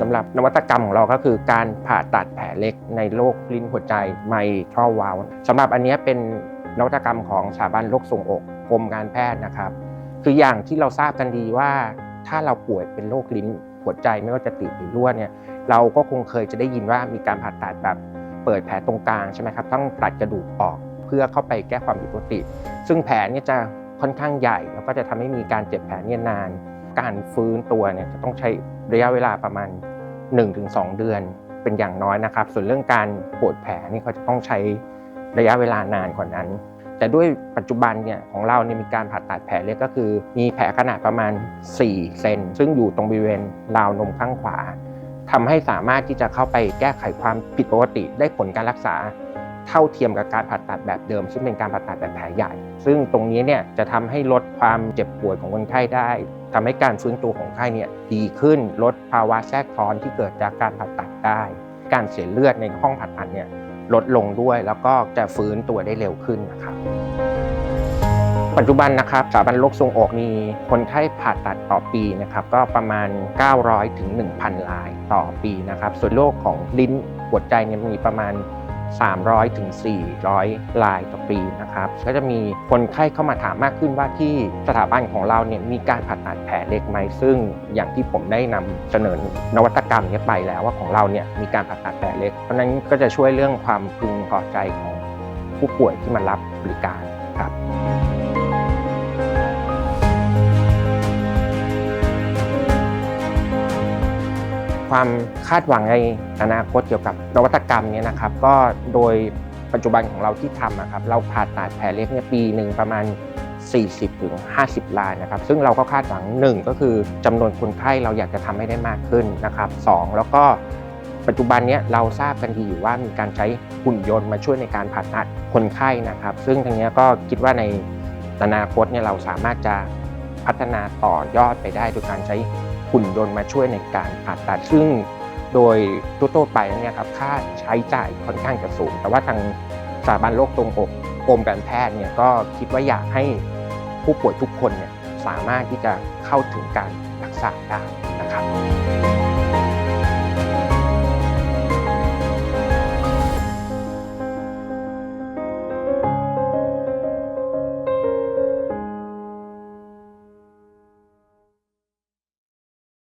สำหรับนวัตกรรมของเราก็คือการผ่าตัดแผลเล็กในโรคลิ้นหัวใจไมทรอวาลสำหรับอันนี้เป็นนวัตกรรมของสถาบันโรคทรงอกกรมการแพทย์นะครับ คืออย่างที่เราทราบกันดีว่า ถ้าเราป่วยเป็นโรคลิ้นหัวใจไม่ว่าจะติดหรือรั่วเนี่ยเราก็คงเคยจะได้ยินว่ามีการผ่าตัดแบบเปิดแผลตรงกลางใช่ไหมครับต้องตัดกระดูกออกเพื่อเข้าไปแก้ความผิดปกติ ซึ่งแผลเนี่ยจะค่อนข้างใหญ่ แล้วก็จะทำให้มีการเจ็บแผลเนี่ยนาน การฟื้นตัวเนี่ยจะต้องใช้ระยะเวลาประมาณ 1-2 เดือนเป็นอย่างน้อยนะครับ ส่วนเรื่องการปวดแผลนี่เขาจะต้องใช้ระยะเวลานานกว่านั้น แต่ด้วยปัจจุบันเนี่ยของเราเนี่ยมีการผ่าตัดแผลเล็กก็คือ มีแผลขนาดประมาณ 4 เซนซึ่งอยู่ตรงบริเวณราวนมข้างขวาทำให้สามารถที่จะเข้าไปแก้ไขความผิดปกติได้ผลการรักษา เท่าเทียมกับการผ่าตัดแบบเดิม ซึ่งเป็นการผ่าตัดแบบแผลใหญ่ ซึ่งตรงนี้เนี่ยจะทำให้ลดความเจ็บป่วยของคนไข้ได้ทำให้การฟื้นตัวของไข้เนี่ยดีขึ้นลดภาวะแทรกซ้อนที่เกิดจากการผ่าตัดได้ การเสียเลือดในห้องผ่าตัดเนี่ยลดลงด้วยแล้วก็จะฟื้นตัวได้เร็วขึ้นนะครับปัจจุบันนะครับสถาบันโรคทรงอกมีคนไข้ผ่าตัดต่อปีนะครับก็ประมาณ 900ถึง1,000รายต่อปีนะครับส่วนโรคของลิ้นหัวใจเนี่ยมีประมาณ 300ถึง400รายต่อปีนะครับก็จะมีคนไข้เข้ามาถามมากขึ้นว่าที่สถาบันของเราเนี่ยมีการผ่าตัดแผลเล็กไหมซึ่งอย่างที่ผมได้นำเสนอนวัตกรรมนี้ไปแล้วว่าของเราเนี่ยมีการผ่าตัดแผลเล็ก เพราะนั้นก็จะช่วยเรื่องความพึงพอใจของผู้ป่วยที่มารับบริการครับ ความคาดหวังในอนาคตเกี่ยวกับนวัตกรรมเนี่ยนะครับ ก็โดยปัจจุบันของเราที่ทำนะครับ เราผ่าตัดแผลเล็กเนี่ยปีหนึ่งประมาณ 40ถึง50รายนะครับ ซึ่งเราก็คาดหวังหนึ่งก็คือจำนวนคนไข้เราอยากจะทำให้ได้มากขึ้นนะครับสองแล้วก็ปัจจุบันเนี้ยเราทราบกันดีอยู่ว่ามีการใช้หุ่นยนต์มาช่วยในการผ่าตัดคนไข้นะครับ ซึ่งทางนี้ก็คิดว่าในอนาคตเนี่ยเราสามารถจะพัฒนาต่อยอดไปได้โดยการใช้ หุ่นยนต์มาช่วยในการผ่าตัดซึ่งโดยทั่วไปเนี่ยครับค่าใช้จ่ายค่อนข้างจะสูง แต่ว่าทางสถาบันโรคตรงอกกรมการแพทย์เนี่ยก็คิดว่าอยากให้ผู้ป่วยทุกคนเนี่ยสามารถที่จะเข้าถึงการรักษาได้นะครับ